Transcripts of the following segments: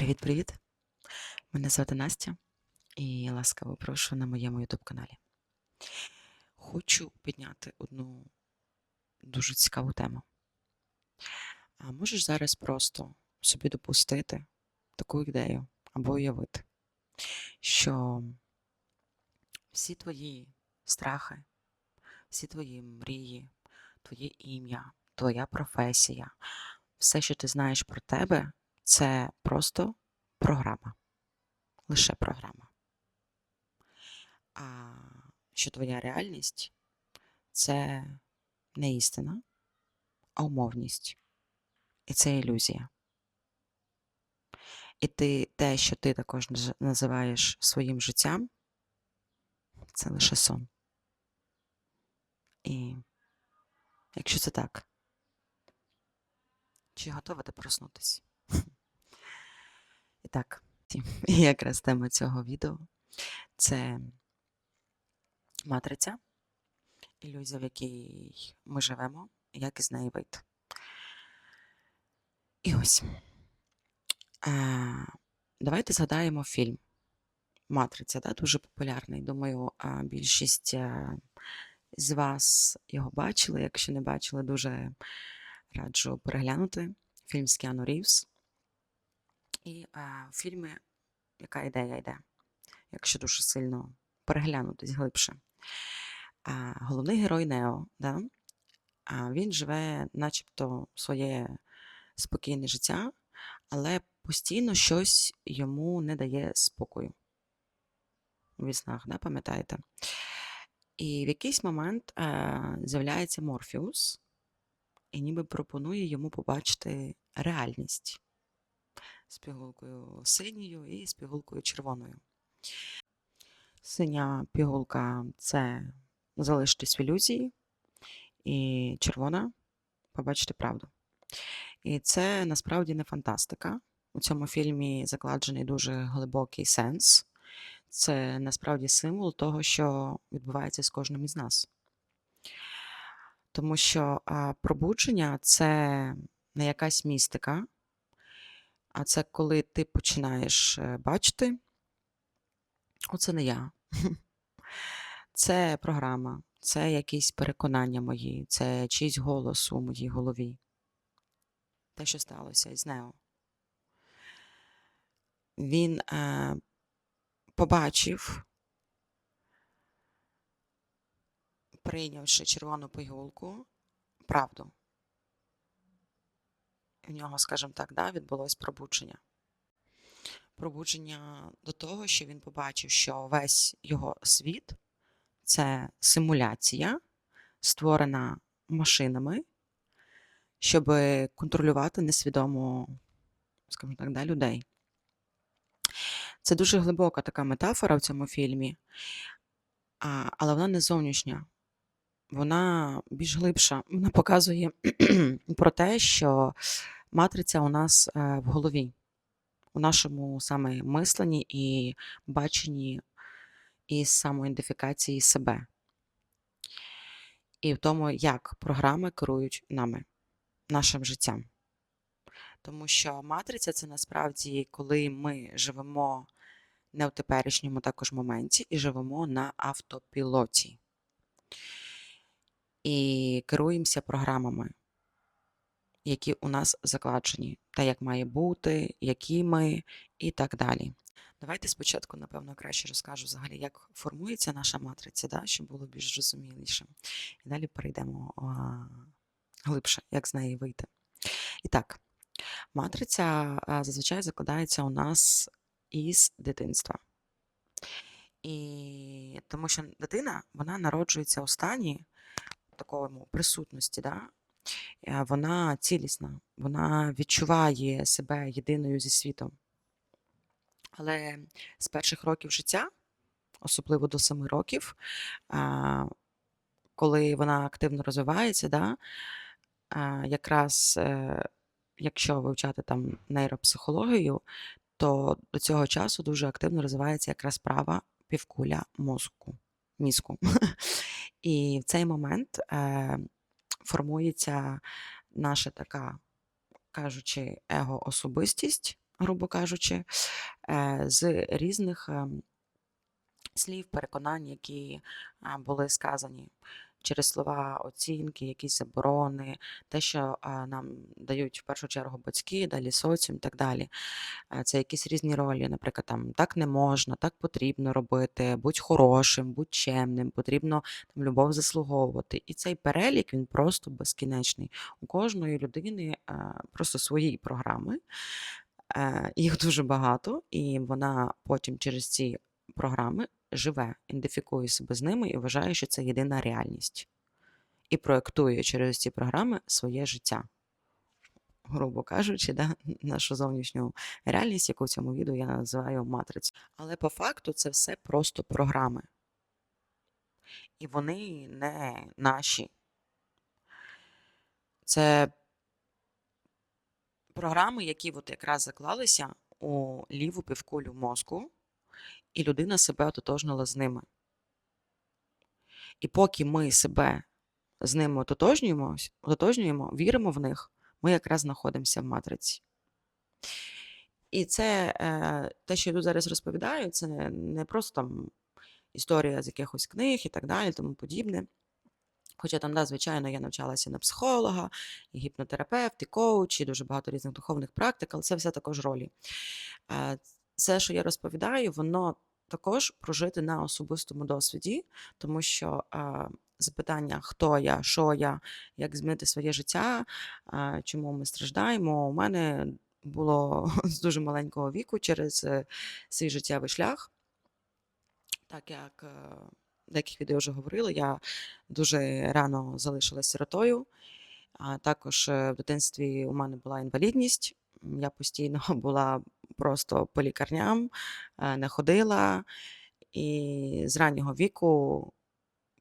Привіт-привіт! Мене звати Настя і ласкаво прошу на моєму YouTube каналі. Хочу підняти одну дуже цікаву тему. А можеш зараз просто собі допустити таку ідею або уявити, що всі твої страхи, всі твої мрії, твоє ім'я, твоя професія, все, що ти знаєш про тебе, це просто програма. Лише програма. А що твоя реальність це не істина, а умовність. І це ілюзія. І ти те, що ти також називаєш своїм життям, це лише сон. І якщо це так, чи готова ти проснутися? Так, якраз тема цього відео це матриця, ілюзія, в якій ми живемо, як із неї вийти. І ось. Давайте згадаємо фільм Матриця, да? дуже популярний. Думаю, більшість е, з вас його бачили. Якщо не бачили, дуже раджу переглянути фільм з Кіану Рівз. І е, в фільмі яка ідея йде, якщо дуже сильно переглянутись глибше. А, головний герой Нео, да? а, він живе, начебто, своє спокійне життя, але постійно щось йому не дає спокою. У віснах, да, пам'ятаєте? І в якийсь момент е, з'являється Морфеус і ніби пропонує йому побачити реальність з пігулкою синьою і з пігулкою червоною. Синя пігулка це залишитись в ілюзії, і червона побачити правду. І це насправді не фантастика. У цьому фільмі закладений дуже глибокий сенс. Це насправді символ того, що відбувається з кожним із нас. Тому що пробудження це не якась містика, а це коли ти починаєш е, бачити, оце не я. Це програма, це якісь переконання мої, це чийсь голос у моїй голові. Те, що сталося із Нео. Він е, побачив, прийнявши червону пігулку, правду. В нього, скажімо так, да, відбулось пробудження. Пробудження до того, що він побачив, що весь його світ це симуляція, створена машинами, щоб контролювати несвідомо, скажімо так, да, людей. Це дуже глибока така метафора в цьому фільмі, але вона не зовнішня. Вона більш глибша. Вона показує про те, що матриця у нас е, в голові, у нашому саме мисленні і баченні і самоідентифікації себе. І в тому, як програми керують нами, нашим життям. Тому що матриця це насправді, коли ми живемо не в теперішньому також моменті і живемо на автопілоті. І керуємося програмами, які у нас закладені, та як має бути, які ми і так далі. Давайте спочатку, напевно, краще розкажу взагалі, як формується наша матриця, да, щоб було більш зрозуміліше. І далі перейдемо а, глибше, як з неї вийти. І так, матриця а, зазвичай закладається у нас із дитинства. І тому що дитина вона народжується у стані такому присутності, да? Е, вона цілісна, вона відчуває себе єдиною зі світом. Але з перших років життя, особливо до 7 років, коли вона активно розвивається, да, якраз е, якщо вивчати там нейропсихологію, то до цього часу дуже активно розвивається якраз права півкуля мозку, мізку. І в цей момент е, формується наша така, кажучи, его-особистість, грубо кажучи, е, з різних ем, слів, переконань, які були сказані через слова оцінки, якісь заборони, те, що нам дають в першу чергу батьки, далі соціум і так далі. Це якісь різні ролі, наприклад, там так не можна, так потрібно робити, будь хорошим, будь чемним, потрібно там любов заслуговувати. І цей перелік він просто безкінечний. У кожної людини просто свої програми. Їх дуже багато, і вона потім через ці програми живе, ідентифікує себе з ними і вважає, що це єдина реальність. І проєктує через ці програми своє життя. Грубо кажучи, да, нашу зовнішню реальність, яку в цьому відео я називаю матрицю. Але по факту це все просто програми. І вони не наші. Це програми, які от якраз заклалися у ліву півкулю мозку, і людина себе ототожнила з ними. І поки ми себе з ними ототожнюємо, ототожнюємо, віримо в них, ми якраз знаходимося в матриці. І це е, те, що я тут зараз розповідаю, це не, просто там історія з якихось книг і так далі, тому подібне. Хоча там, да, звичайно, я навчалася на психолога, і гіпнотерапевт, і коуч, і дуже багато різних духовних практик, але це все також ролі. Е, Це, що я розповідаю, воно також прожити на особистому досвіді, тому що е, запитання, хто я, що я, як змінити своє життя, е, чому ми страждаємо, у мене було з дуже маленького віку через е, свій життєвий шлях. Так як е, в деяких відео вже говорила, я дуже рано залишилася сиротою. А також е, в дитинстві у мене була інвалідність. Я постійно була просто по лікарням, е, не ходила, і з раннього віку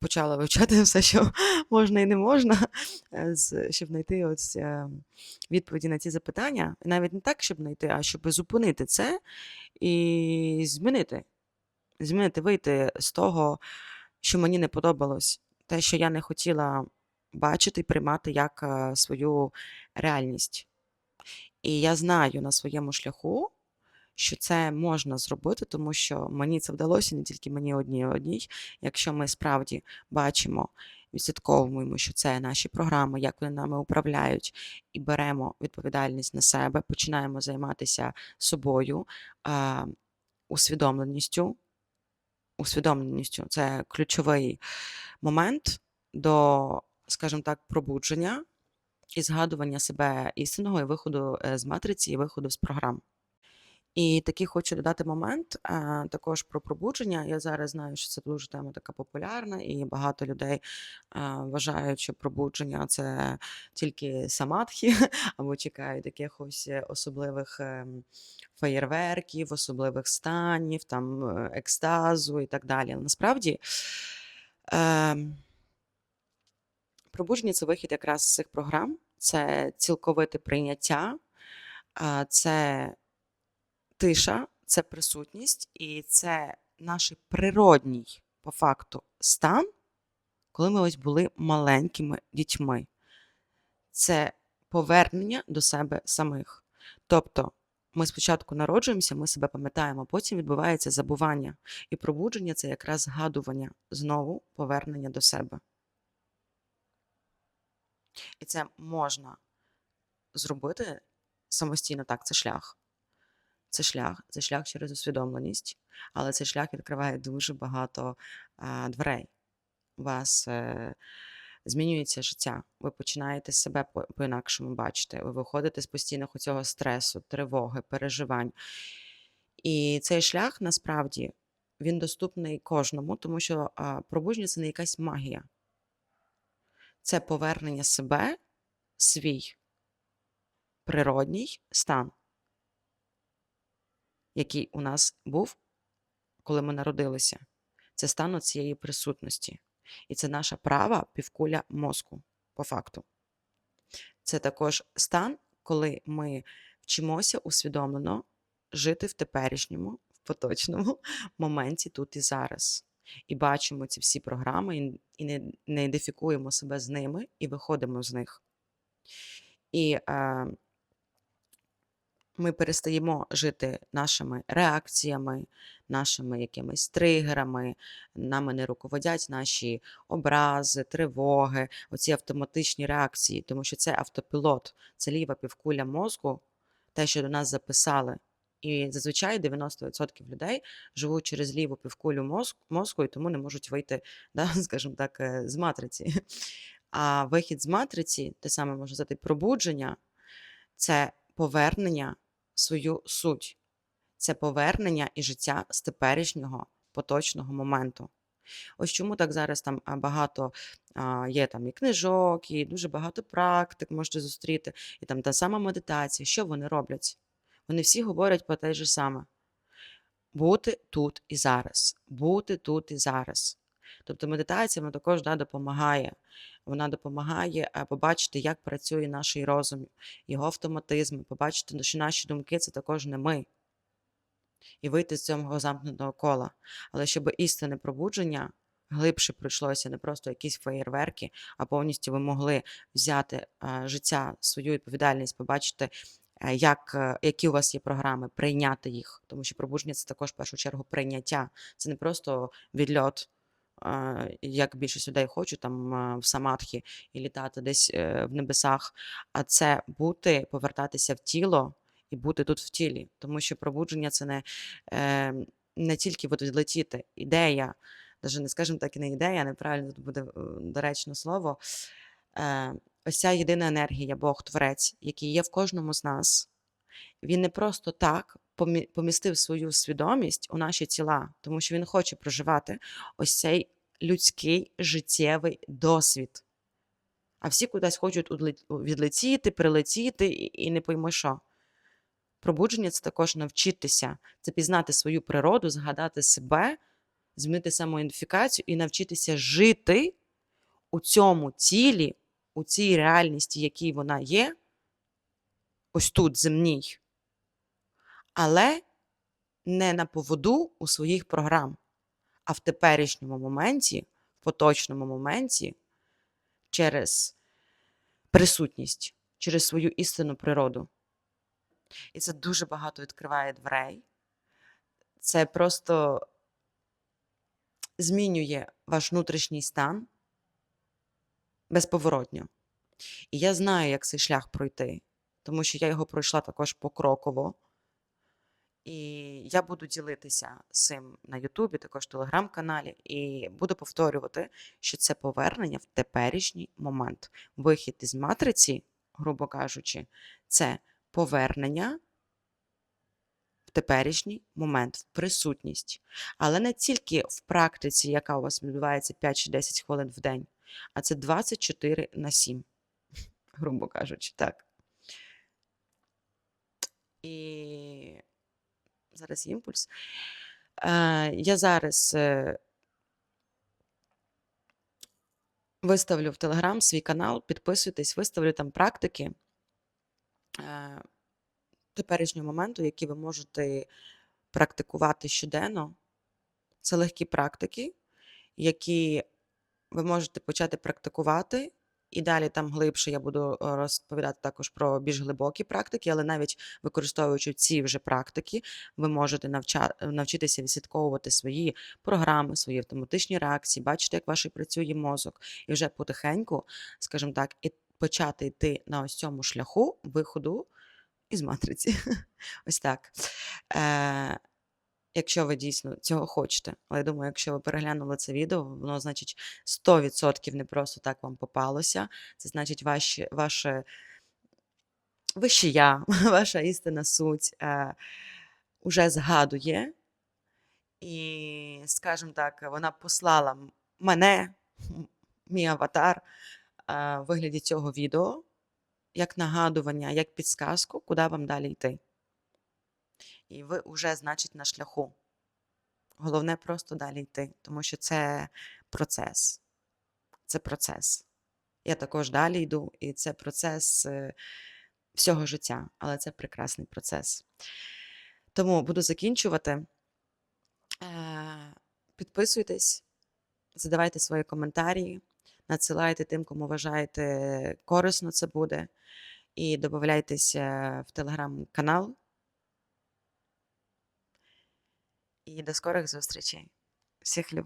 почала вивчати все, що можна і не можна, е, щоб знайти ось е, відповіді на ці запитання. Навіть не так, щоб знайти, а щоб зупинити це і змінити. Змінити, вийти з того, що мені не подобалось, те, що я не хотіла бачити і приймати як свою реальність. І я знаю на своєму шляху, що це можна зробити, тому що мені це вдалося не тільки мені одній одній. Якщо ми справді бачимо, відслідковуємо, що це наші програми, як вони нами управляють, і беремо відповідальність на себе, починаємо займатися собою, усвідомленістю. Усвідомленістю це ключовий момент до, скажімо так, пробудження і згадування себе істинного і виходу е, з матриці, і виходу з програм. І такий хочу додати момент також про пробудження. Я зараз знаю, що це дуже тема така популярна, і багато людей вважають, що пробудження це тільки самадхи, або чекають якихось особливих ем, феєрверків, особливих станів, там е, екстазу і так далі. Насправді ем, пробудження це вихід якраз з цих програм, це цілковите прийняття, це тиша, це присутність, і це наш природній, по факту, стан, коли ми ось були маленькими дітьми. Це повернення до себе самих. Тобто, ми спочатку народжуємося, ми себе пам'ятаємо, потім відбувається забування. І пробудження це якраз згадування, знову повернення до себе. І це можна зробити самостійно, так, це шлях. Це шлях, це шлях через усвідомленість, але цей шлях відкриває дуже багато а, дверей. У вас е, змінюється життя, ви починаєте себе по- по-інакшому бачити, ви виходите з постійного цього стресу, тривоги, переживань. І цей шлях насправді він доступний кожному, тому що а, пробудження це не якась магія. Це повернення себе, свій природній стан, який у нас був, коли ми народилися. Це стан цієї присутності. І це наша права півкуля мозку, по факту. Це також стан, коли ми вчимося усвідомлено жити в теперішньому, в поточному моменті тут і зараз. І бачимо ці всі програми, і, не, не ідентифікуємо себе з ними, і виходимо з них. І е, Ми перестаємо жити нашими реакціями, нашими якимись тригерами, нами не руководять наші образи, тривоги, оці автоматичні реакції, тому що це автопілот, це ліва півкуля мозку, те, що до нас записали. І зазвичай 90% людей живуть через ліву півкулю мозку, мозку і тому не можуть вийти, да, скажімо так, е, з матриці. А вихід з матриці, те саме можна сказати, пробудження, це повернення свою суть, це повернення і життя з теперішнього поточного моменту. Ось чому так зараз там багато а, є там і книжок, і дуже багато практик можете зустріти, і там та сама медитація. Що вони роблять? Вони всі говорять про те ж саме: бути тут і зараз, бути тут і зараз. Тобто медитація вона також да, допомагає. Вона допомагає е, побачити, як працює наш розум, його автоматизми, побачити, що наші думки це також не ми. І вийти з цього замкнутого кола. Але щоб істинне пробудження глибше пройшлося, не просто якісь феєрверки, а повністю ви могли взяти е, життя, свою відповідальність, побачити, е, як, які у вас є програми, прийняти їх. Тому що пробудження це також в першу чергу прийняття. Це не просто відльот, як більшість людей хочуть там в самадхі і літати десь е, в небесах, а це бути, повертатися в тіло і бути тут в тілі. Тому що пробудження це не, е, не тільки відлетіти, ідея, навіть не скажемо так і не ідея, неправильно тут буде е, доречне слово. Ось ця єдина енергія, Бог Творець, який є в кожному з нас. Він не просто так помістив свою свідомість у наші тіла, тому що він хоче проживати ось цей людський життєвий досвід. А всі кудись хочуть відлетіти, прилетіти і, не пойми що. Пробудження це також навчитися, це пізнати свою природу, згадати себе, змінити самоідентифікацію і навчитися жити у цьому тілі, у цій реальності, якій вона є, ось тут, земній, але не на поводу у своїх програм, а в теперішньому моменті, в поточному моменті, через присутність, через свою істинну природу. І це дуже багато відкриває дверей. Це просто змінює ваш внутрішній стан безповоротньо. І я знаю, як цей шлях пройти, тому що я його пройшла також покроково. І я буду ділитися цим на Ютубі, також телеграм-каналі, і буду повторювати, що це повернення в теперішній момент. Вихід із матриці, грубо кажучи, це повернення в теперішній момент, в присутність. Але не тільки в практиці, яка у вас відбувається 5 чи 10 хвилин в день, а це 24 на 7, грубо кажучи, так. І зараз імпульс. Е, я зараз е, виставлю в Телеграм свій канал, підписуйтесь, виставлю там практики е, теперішнього моменту, які ви можете практикувати щоденно. Це легкі практики, які ви можете почати практикувати. І далі там глибше я буду е, розповідати також про більш глибокі практики, але навіть використовуючи ці вже практики, ви можете навча... навчитися відслідковувати свої програми, свої автоматичні реакції, бачити, як ваш працює мозок, і вже потихеньку, скажімо так, і почати йти на ось цьому шляху виходу із матриці. Ось так. Е, якщо ви дійсно цього хочете. Але я думаю, якщо ви переглянули це відео, воно значить 100% не просто так вам попалося. Це значить, ваші, ваше вище я, ваша істинна суть е, уже згадує. І, скажімо так, вона послала мене, мій аватар, е, в вигляді цього відео, як нагадування, як підсказку, куди вам далі йти. І ви вже, значить, на шляху. Головне просто далі йти, тому що це процес. Це процес. Я також далі йду, і це процес е, всього життя, але це прекрасний процес. Тому буду закінчувати. Е, Підписуйтесь, задавайте свої коментарі, надсилайте тим, кому вважаєте корисно це буде. І додавайтеся в телеграм-канал і до скорих зустрічей. Всіх люблю.